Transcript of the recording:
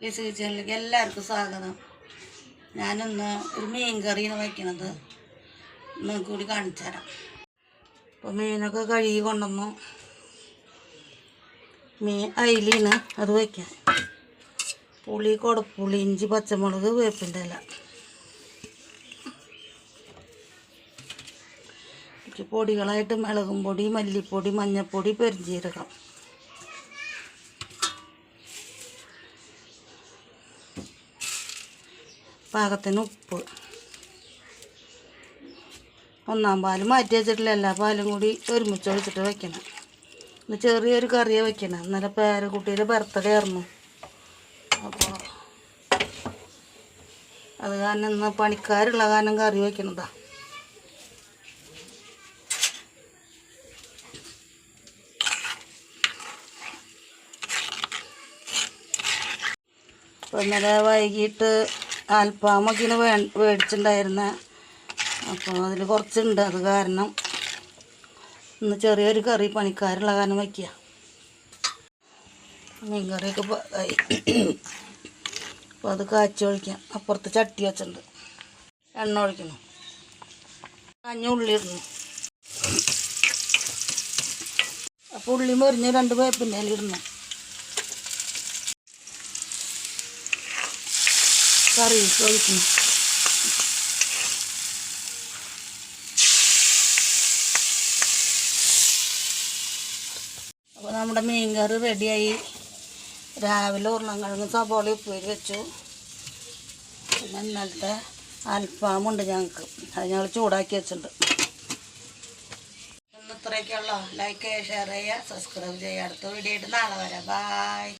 ലിസി കിച്ചണിലേക്ക് എല്ലാവർക്കും സ്വാഗതം. ഞാനിന്ന് ഒരു മീൻ കറിയാണ് വയ്ക്കണത് നിങ്ങൾക്ക് കൂടി കാണിച്ചു തരാം. അപ്പോൾ മീനൊക്കെ കഴുകി കൊണ്ടുവന്നു. മീൻ അയിലാണ് അത് വയ്ക്കാൻ പുളി കുടപ്പുളി ഇഞ്ചി പച്ചമുളക് വേപ്പിന്റെ ഇല. പൊടികളായിട്ട് മുളകും പൊടി മല്ലിപ്പൊടി മഞ്ഞൾപ്പൊടി പെരിഞ്ചീരകം. പാകത്തിന് ഉപ്പ്. ഒന്നാം പാൽ മാറ്റി വെച്ചിട്ടില്ല. എല്ലാ പാലും കൂടി ഒരുമിച്ച് ഒഴിച്ചിട്ട് വെക്കണം. ഇന്ന് ചെറിയൊരു കറിയെ വെക്കണം. ഇന്നലെ പേരക്കുട്ടിയുടെ ബർത്ത്ഡേ ആയിരുന്നു. അപ്പോൾ അത് കാരണം ഇന്ന് പണിക്കാരുള്ള കാരണം കറി വെക്കണതാ. അപ്പോൾ ഇന്നലെ വൈകിട്ട് അൽഫാമൊക്കെയാണ് വേ മേടിച്ചിട്ടുണ്ടായിരുന്ന അപ്പോൾ അതിൽ കുറച്ചുണ്ട്. അത് കാരണം ഇന്ന് ചെറിയൊരു കറി പണിക്കാരുള്ള കാരണം വയ്ക്കുക മീൻ കറിയൊക്കെ ഇപ്പൊ ആയി. അപ്പോൾ അത് കാച്ചി ഒഴിക്കാം. അപ്പുറത്ത് ചട്ടി വെച്ചിട്ടുണ്ട്. എണ്ണ ഒഴിക്കണം കഞ്ഞ ഉള്ളി ഇടുന്നു അപ്പോൾ ഉള്ളി മൊരിഞ്ഞ് രണ്ട് വേപ്പിന്റെ ഇടുന്നു കറി ഒഴിക്കുന്നു അപ്പോൾ നമ്മുടെ മീൻ കറി റെഡിയായി. രാവിലെ ഉരുളൻകിഴങ്ങ് സബോള ഉപ്പേരി വെച്ചു. പിന്നെ ഇന്നലത്തെ അൽഫാമുണ്ട് ഞങ്ങൾക്ക്. അത് ഞങ്ങൾ ചൂടാക്കി വെച്ചിട്ടുണ്ട്. ഇന്ന് ഇത്രയൊക്കെയുള്ളൂ ലൈക്ക് ചെയ്യുക ഷെയർ ചെയ്യുക സബ്സ്ക്രൈബ് ചെയ്യുക. അടുത്ത വീഡിയോ നാളെ വരാം. ബായ്